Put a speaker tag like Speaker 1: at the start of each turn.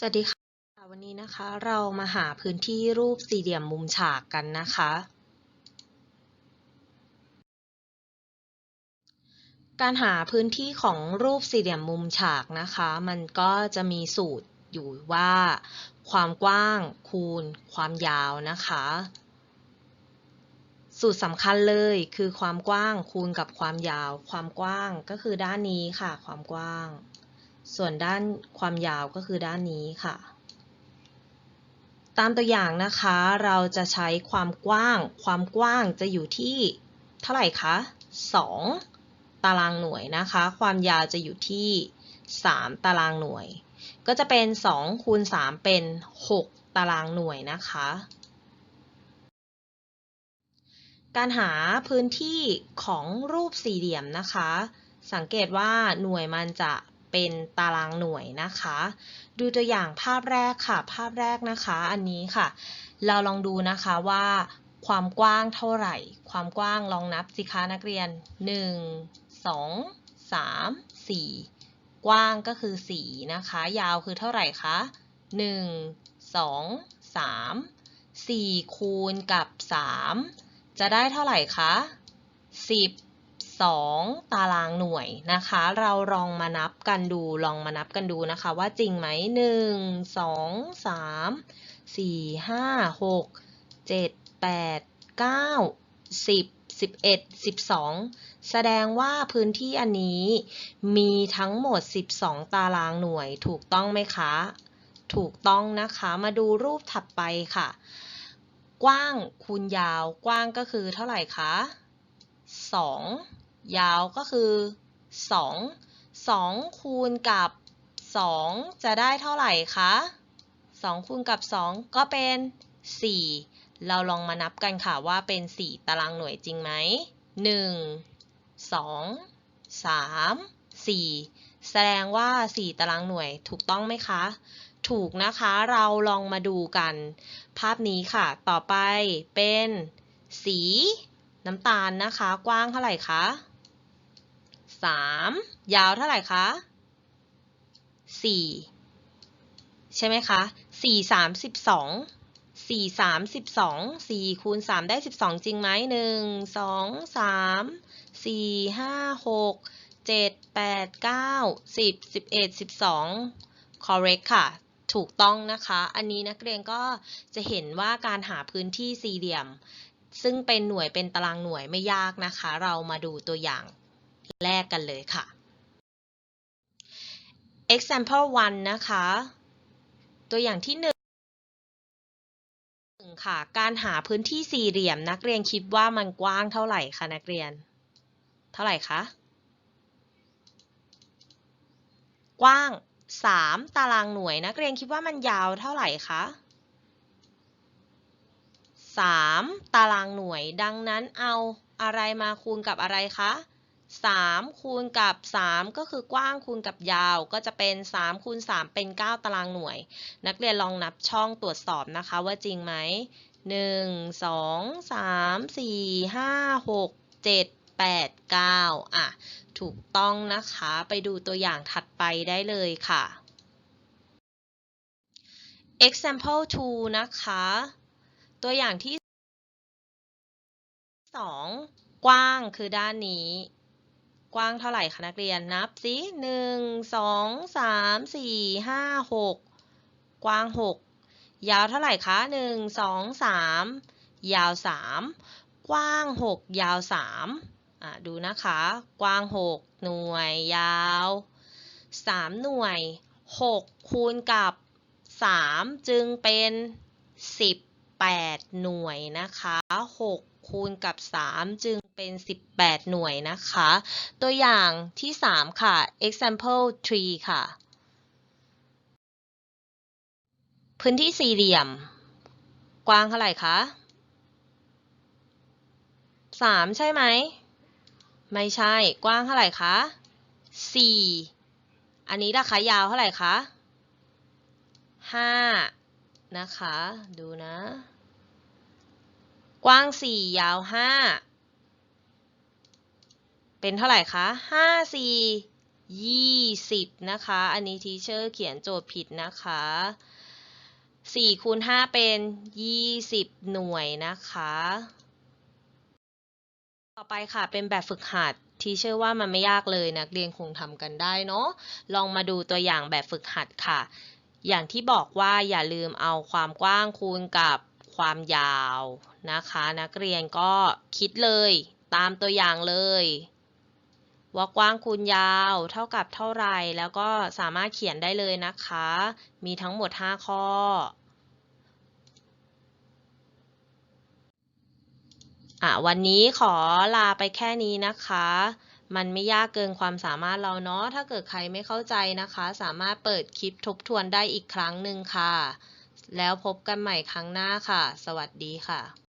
Speaker 1: สวัสดีค่ะ วันนี้นะคะเรามาหาพื้นที่รูปสี่เหลี่ยมมุมฉากกันนะคะ การหาพื้นที่ของรูปสี่เหลี่ยมมุมฉากนะคะ มันก็จะมีสูตรอยู่ว่า ความกว้างคูณ ความยาวนะคะ สูตรสำคัญเลยคือความกว้างคูณกับความยาว ความกว้างก็คือด้านนี้ค่ะ ความกว้าง ส่วนด้านความยาวก็คือด้านนี้ค่ะ ตามตัวอย่างนะคะเราจะใช้ความกว้าง ความกว้างจะอยู่ที่เท่าไหร่คะ2 ตารางหน่วยนะคะ ความยาวจะอยู่ที่ 3 ตารางหน่วย ก็จะเป็น2คูณ3เป็น 6 ตารางหน่วยนะคะ การหาพื้นที่ของรูปสี่เหลี่ยมนะคะ สังเกตว่าหน่วยมันจะ เป็นตารางหน่วยนะคะ ดูตัวอย่างภาพแรกค่ะ ภาพแรกนะคะ อันนี้ค่ะ เราลองดูนะคะว่าความกว้างเท่าไหร่ ความกว้างลองนับสิคะนักเรียน 1 2 3 4 กว้างก็คือ 4 นะคะ ยาวคือเท่าไหร่คะ 1 2 3 4 คูณกับ 3 จะได้เท่าไหร่คะ 10 2 ตารางหน่วยนะคะ เราลองมานับกันดู ลองมานับกันดูนะคะ ว่าจริงไหม 1 2 3 4 5 6 7 8 9 10 11 12 แสดงว่าพื้นที่อันนี้มีทั้งหมด 12 ตารางหน่วยถูกต้องไหมคะ ถูกต้องนะคะ มาดูรูปถัดไปค่ะ กว้างคูณยาว กว้างก็คือเท่าไหร่คะ2 ยาวก็คือ 2 2 คูณกับ 2 จะได้เท่าไหร่คะ 2 คูณกับ 2 ก็เป็น 4 เราลองมานับกันค่ะว่าเป็น 4 ตารางหน่วยจริงไหม 1 2 3 4 แสดงว่า 4 ตารางหน่วยถูกต้องไหมคะ ถูกนะคะเราลองมาดูกัน ภาพนี้ค่ะ ต่อไปเป็น สี น้ำตาลนะคะ กว้างเท่าไหร่คะ 3 ยาวเท่าไหร่คะ4 ใช่ไหมคะ4 32 4 32 4คูณ3ได้ 12 จริงไหม 1 2 3 4 5 6 7 8 9 10 11 12 correct ค่ะ ถูกต้องนะคะ อันนี้นักเรียนก็จะเห็นว่าการหาพื้นที่สี่เหลี่ยม ซึ่งเป็นหน่วยเป็นตารางหน่วยไม่ยากนะคะ เรามาดูตัวอย่าง แรกกันเลยค่ะ example 1 นะคะ ตัวอย่างที่1ค่ะ การหาพื้นที่สี่เหลี่ยมนักเรียนคิดว่ามันกว้างเท่าไหร่คะนักเรียน เท่าไหร่คะ กว้าง 3 ตารางหน่วยนักเรียนคิดว่ามันยาวเท่าไหร่คะ 3 ตารางหน่วย ดังนั้นเอาอะไรมาคูณกับอะไรคะ 3 คูณกับ 3 ก็คือกว้างคูณกับยาว ก็จะเป็น 3 คูณ 3 เป็น 9 ตารางหน่วย นักเรียนลองนับช่องตรวจสอบนะคะว่าจริงไหม 1 2 3 4 5 6 7 8 9 อะ ถูกต้องนะคะ ไปดูตัวอย่างถัดไปได้เลยค่ะ example 2 นะคะ ตัวอย่างที่ 2 กว้างคือด้านนี้ กว้างเท่าไหร่คะนักเรียนนับสิหนึ่งสองสามสี่ห้าหกกว้างหกยาวเท่าไหร่คะหนึ่งสองสามยาวสามกว้างหกยาวสามอะดูนะคะ กว้างหกหน่วยยาวสามหน่วยหกคูณกับสามจึงเป็นสิบแปดหน่วยนะคะหก คูณกับ 3 จึงเป็น 18 หน่วยนะคะ ตัวอย่างที่ 3 ค่ะ example 3 ค่ะ พื้นที่สี่เหลี่ยม กว้างเท่าไหร่คะ 3 ใช่ไหม ไม่ใช่ กว้างเท่าไหร่คะ 4 อันนี้ราคายาวเท่าไหร่คะ 5 นะคะ ดูนะ กว้าง 4 ยาว 5 เป็นเท่าไหร่คะ 5 4 20 นะคะ อันนี้ทีเชอร์เขียนโจทย์ผิดนะคะ 4คูณ5เป็น 20 หน่วยนะคะ ต่อไปค่ะเป็นแบบฝึกหัดทีเชื่อว่ามันไม่ยากเลยนักเรียนคงทำกันได้เนาะลองมาดูตัวอย่างแบบฝึกหัดค่ะ อย่างที่บอกว่าอย่าลืมเอาความกว้างคูณกับ ความยาวนะคะ นักเรียนก็คิดเลยตามตัวอย่างเลย ว่ากว้างคูณยาวเท่ากับเท่าไรแล้วก็สามารถเขียนได้เลยนะคะ มีทั้งหมด 5 ข้ออะวันนี้ขอลาไปแค่นี้นะคะ มันไม่ยากเกินความสามารถเราเนาะ ถ้าเกิดใครไม่เข้าใจนะคะ สามารถเปิดคลิปทบทวนได้อีกครั้งหนึ่งค่ะ แล้วพบกันใหม่ครั้งหน้าค่ะ สวัสดีค่ะ